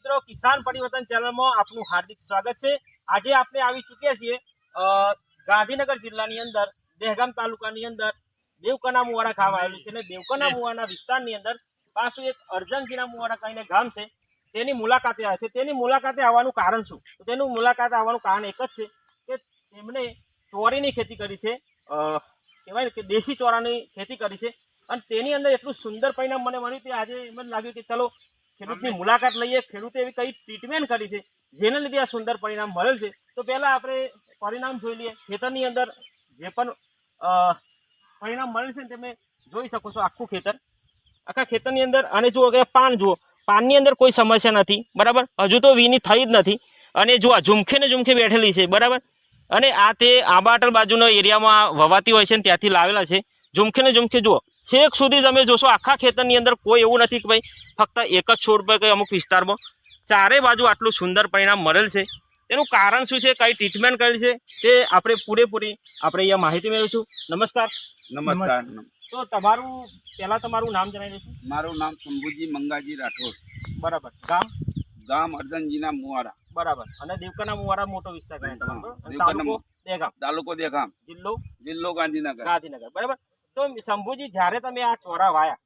મિત્રો, કિસાન પરિવર્તન ચેનલમાં આપનું હાર્દિક સ્વાગત છે. આજે આપણે આવી ચૂક્યા છીએ ગાંધીનગર જિલ્લાની અંદર, દહેગામ તાલુકાની અંદર દેવકના મુવાડા ગામ આવેલું છે. અને દેવકના મુવાના વિસ્તારની અંદર પાછું એક અર્જનજીના મુવાડા કહીને ગામ છે. તેની મુલાકાતે આવે છે. તેની મુલાકાતે આવવાનું કારણ શું? તો તેનું મુલાકાતે આવવાનું કારણ એક જ છે કે તેમણે ચોરીની ખેતી કરી છે. કહેવાય ને કે દેશી ચોરાની ખેતી કરી છે. અને તેની અંદર એટલું સુંદર પરિણામ મને મળ્યું કે આજે એમ જ લાગ્યું કે ચલો ખેડૂતની મુલાકાત લઈએ, ખેડૂતે એવી કઈ ટ્રીટમેન્ટ કરી છે, જેને લીધે આ સુંદર પરિણામ મળેલ છે? તો પહેલાં આપણે પરિણામ જોઈ લઈએ. ખેતરની અંદર જે પણ પરિણામ મળેલ છે તમે જોઈ શકો છો આખું ખેતર. આખા ખેતરની અંદર, અને જુઓ કે પાન જુઓ, પાનની અંદર કોઈ સમસ્યા નથી, બરાબર? હજુ તો વીની થઈ જ નથી. અને જુઓ ઝુમખે ને ઝુમખે બેઠેલી છે, બરાબર? અને આ તે આંબાટલ બાજુના એરિયામાં વવાતી હોય છે ને ત્યાંથી લાવેલા છે. ઝુમખે ને ઝુમખે જુઓ. છેક સુધી તમે જોશો આખા ખેતરની અંદર કોઈ એવું નથી કે ભાઈ ફક્ત એક જ છોડ પર કે અમુક વિસ્તારમાં. ચારે બાજુ આટલું સુંદર પરિણામ મળેલ છે. તેનું કારણ શું છે? કઈ ટ્રીટમેન્ટ કરેલ છે? તે આપણે પૂરેપૂરી આપણે અહીંયા માહિતી મેળવીશું. નમસ્કાર. નમસ્કાર. તો તમારું પહેલાં તમારું નામ જણાવી દઈશું. મારું નામ શંભુજી મંગાજી રાઠોડ. બરાબર. ગામ? ગામ અર્જનજીના મુવારા. બરાબર. અને દેવકાના મુવારા મોટો વિસ્તાર ગણાય તમારો? તાલુકો દેગામ. તાલુકો દેખામ જિલ્લો? જિલ્લો ગાંધીનગર. ગાંધીનગર. બરાબર. તો શંભુજી જ્યારે તમે આ ચોરા વાયા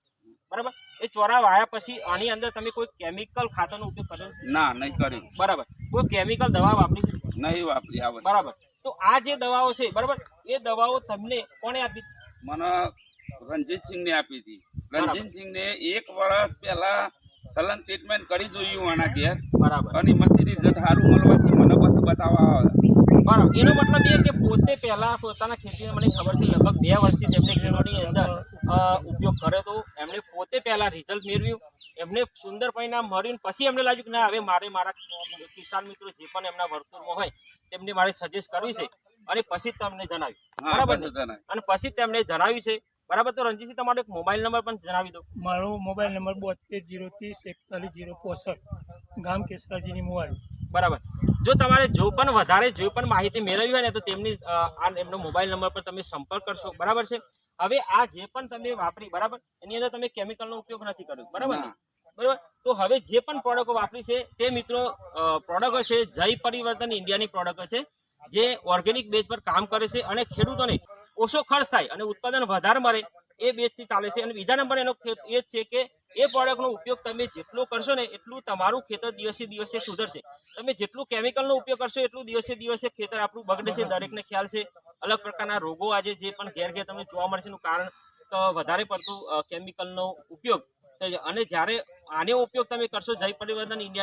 બરાબર? એ ચોરા વાયા પછી આની અંદર તમે કોઈ કેમિકલ ખાતરનો ઉપયોગ કર્યો ના નહીં કર્યો. બરાબર. કોઈ કેમિકલ દવા વાપરી નહીં વાપરી આવે બરાબર. તો આ જે દવાઓ છે બરાબર એ દવાઓ તમને કોણે આપી? મને રણજીતસિંહને આપી હતી. રણજીતસિંહને એક વર્ષ પહેલા સલંગ ટ્રીટમેન્ટ કરી જોયું આના ઘેર. બરાબર. અને મથી રિઝલ્ટ સારું પછી બતાવવા આવ્યા. બરાબર એનો મતલબ એ કે પોતે પહેલા પોતાના ખેતીને મને ખબર છે લગભગ બે વર્ષથી તેમને ખેડૂતની અંદર ઉપયોગ કર્યો હતો. એમને પોતે પહેલા રિઝલ્ટ મેળવ્યું. એમને સુંદર પરિણામ મળ્યું. પછી એમને લાગ્યું કે ના હવે મારે મારા કિસાન મિત્રો જે પણ એમના વર્તુળમાં હોય તેમને મારે સજેસ્ટ કરવી છે. અને પછી તમને જણાવ્યું. બરાબર પછી અને પછી તેમને તેમણે જણાવ્યું છે. બરાબર તો રણજીતસિંહ તમારો એક મોબાઈલ નંબર પણ જણાવી દો. મારો મોબાઈલ નંબર બોતેર જીરો ત્રીસ એકતાલીસ જીરો પોસઠ. ગામ કેસરાજીની મુવાડી. બરાબર. જો તમારે જો પણ વધારે જો પણ માહિતી મેળવવી હોય ને, તો તેમની આ એમનો મોબાઈલ નંબર પર તમે સંપર્ક કરશો. બરાબર છે? હવે આ જે પણ તમે વાપરી, બરાબર? એની અંદર તમે કેમિકલનો ઉપયોગ નથી કર્યો. બરાબર બરાબર? તો હવે જે પણ પ્રોડક્ટો વાપરી છે, તે મિત્રો પ્રોડક્ટો છે જય પરિવર્તન ઇન્ડિયાની પ્રોડક્ટો છે જે ઓર્ગેનિક બેઝ પર કામ કરે છે અને ખેડૂતોને ઓછો ખર્ચ થાય અને ઉત્પાદન વધારે મળે એ બેઝથી ચાલે છે. અને બીજા નંબર એનો એ છે કે એ પ્રોડક્ટનો ઉપયોગ તમે જેટલો કરશો ને એટલું તમારું ખેતર દિવસે દિવસે સુધરશે. તમે જેટલું કેમિકલનો ઉપયોગ કરશો એટલું દિવસે દિવસે ખેતર આપણું બગડે છે. દરેકને ખ્યાલ છે. અલગ પ્રકારના રોગો આજે જે પણ ઘેર ઘેર તમને જોવા મળશે એનું કારણ વધારે પડતું કેમિકલનો ઉપયોગ. અને જ્યારે આનો ઉપયોગ તમે કરશો જય પરિવર્તન ઇન્ડિયા